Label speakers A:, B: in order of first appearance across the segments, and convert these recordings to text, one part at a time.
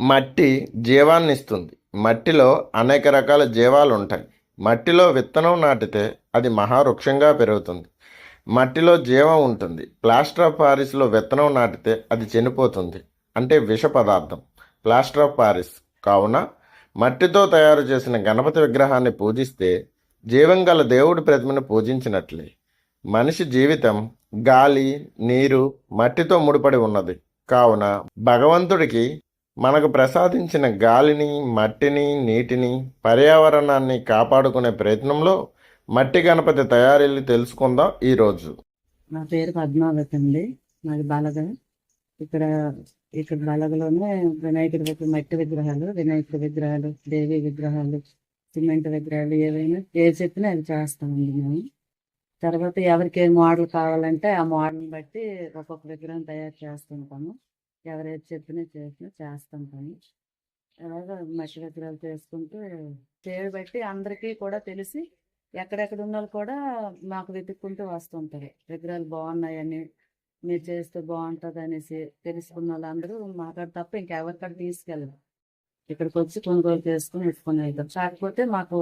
A: మట్టి జీవాన్ని ఇస్తుంది మట్టిలో అనేక రకాల జీవాలు ఉంటాయి మట్టిలో విత్తనం నాటితే అది మహావృక్షంగా పెరుగుతుంది. మట్టిలో జీవం ఉంటుంది. ప్లాస్టర్ ఆఫ్ పారిస్లో విత్తనం నాటితే అది చనిపోతుంది. అంటే విష పదార్థం. ప్లాస్టర్ ఆఫ్ పారిస్ కావున మట్టితో తయారు చేసిన గణపతి విగ్రహాన్ని పూజిస్తే జీవం గల దేవుడి ప్రతిమను పూజించినట్లే. మనిషి జీవితం గాలి నీరు మట్టితో ముడిపడి ఉన్నది. కావున భగవంతుడికి మనకు ప్రసాదించిన గాలిని మట్టిని నీటిని పర్యావరణాన్ని కాపాడుకునే ప్రయత్నంలో మట్టి గణపతి తయారీలు తెలుసుకుందాం ఈరోజు
B: నా పేరు పద్మావతి అండి. మాది బాలగ. ఇక్కడ ఇక్కడ బాలగలోనే వినాయకుడి విగ్ర మట్టి విగ్రహాలు వినాయకుడి విగ్రహాలు దేవి విగ్రహాలు సిమెంట్ విగ్రహాలు ఏవైనా ఏ చెప్పినా అవి చేస్తామండి మేము. తర్వాత ఎవరికి ఏ మోడల్ కావాలంటే ఆ మోడల్ని బట్టి ఒక్కొక్క విగ్రహం తయారు చేస్తుంటాము. ఎవరైతే చెప్పినా చేసినా చేస్తాం పని. అలాగా మట్టి విగ్రహాలు చేసుకుంటూ పేరు బట్టి అందరికీ కూడా తెలిసి ఎక్కడెక్కడ ఉన్న వాళ్ళు కూడా మాకు వెతుక్కుంటూ వస్తుంటారు విగ్రహాలు బాగున్నాయని మీరు చేస్తే బాగుంటుంది అనేసి తెలుసుకున్న వాళ్ళందరూ మాకాడ తప్ప ఇంకెవరికాడ తీసుకెళ్ళరు. ఇక్కడికి వచ్చి కొనుగోలు చేసుకుని ఎత్తుకొని వెళ్తాం. కాకపోతే మాకు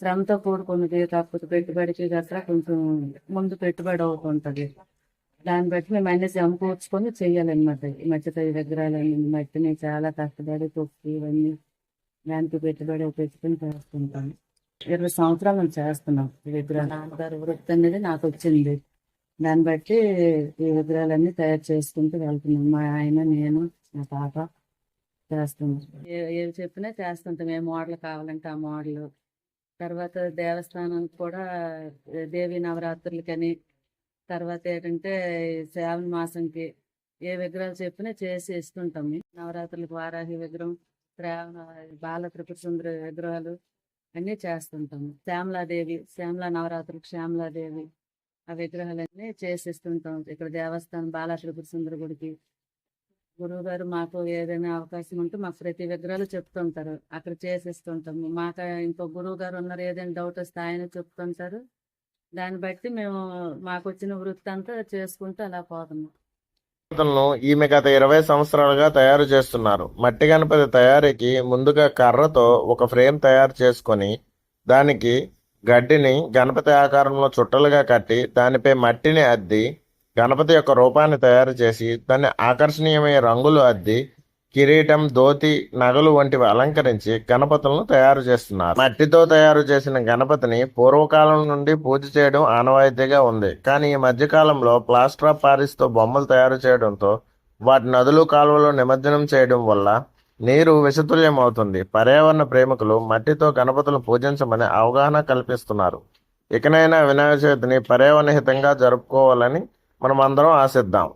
B: శ్రమతో కూడుకున్నది కాకపోతే పెట్టుబడికి గట్రా కొంచెం ముందు పెట్టుబడి అవుతుంటది. దాన్ని బట్టి మేము అన్ని సమకూర్చుకొని చెయ్యాలన్నమాట ఈ మట్టి విగ్రహాలన్నీ మట్టిని చాలా కష్టపడి తొక్కి ఇవన్నీ దానికి పెట్టుబడి పెట్టుకుని చేస్తుంటాం. ఇరవై సంవత్సరాలు మేము చేస్తున్నాం ఈ విగ్రహాలు. నాన్నగారు వృత్తి అనేది నాకు వచ్చింది. దాన్ని బట్టి ఈ విగ్రహాలన్నీ తయారు చేసుకుంటూ వెళ్తున్నాం. మా ఆయన నేను మా పాప చేస్తున్నాం. ఏ- ఏవి చెప్పినా చేస్తుంటాం. ఏ మోడల్ కావాలంటే ఆ మోడల్. తర్వాత దేవస్థానానికి కూడా దేవి నవరాత్రులకని తర్వాత ఏంటంటే శ్రావణ మాసంకి ఏ విగ్రహాలు చెప్పినా చేసి ఇస్తుంటాం నవరాత్రులకు వారాహి విగ్రహం శ్రావణ బాల త్రిపుర విగ్రహాలు అన్నీ చేస్తుంటాము శ్యామలాదేవి శ్యామలా నవరాత్రులకు శ్యామలాదేవి ఆ విగ్రహాలన్నీ చేసిస్తుంటాం ఇక్కడ దేవస్థానం బాల త్రిపుర సుందర గుడికి. గురువు గారు మాకు ఏదైనా అవకాశం ఉంటే మాకు ప్రతి విగ్రహాలు చెప్తుంటారు అక్కడ చేసిస్తుంటాము మాకు ఇంకో గురువు గారు ఉన్నారు ఏదైనా డౌట్ వస్తే ఆయన చెప్తుంటారు దాన్ని బట్టి మేము మాకు వచ్చిన వృత్తి అంతా చేసుకుంటూ అలా పోతున్నాం.
A: ఈమె గత ఇరవై సంవత్సరాలుగా తయారు చేస్తున్నారు. మట్టి గణపతి తయారీకి ముందుగా కర్రతో ఒక ఫ్రేమ్ తయారు చేసుకొని దానికి గడ్డిని గణపతి ఆకారంలో చుట్టలుగా కట్టి దానిపై మట్టిని అద్ది గణపతి యొక్క రూపాన్ని తయారు చేసి దాన్ని ఆకర్షణీయమైన రంగులు అద్ది కిరీటం ధోతి నగలు వంటివి అలంకరించి గణపతులను తయారు చేస్తున్నారు. మట్టితో తయారు చేసిన గణపతిని పూర్వకాలం నుండి పూజ చేయడం ఆనవాయితీగా ఉంది. కానీ ఈ మధ్యకాలంలో ప్లాస్టర్ ఆఫ్ పారిస్తో బొమ్మలు తయారు చేయడంతో వాటి నదులు కాలువలు నిమజ్జనం చేయడం వల్ల నీరు విషతుల్యం అవుతుంది పర్యావరణ ప్రేమికులు మట్టితో గణపతులు పూజించమని అవగాహన కల్పిస్తున్నారు. ఇకనైనా వినాయక చవితిని పర్యావరణ హితంగా జరుపుకోవాలని మనం అందరం ఆశిద్దాం.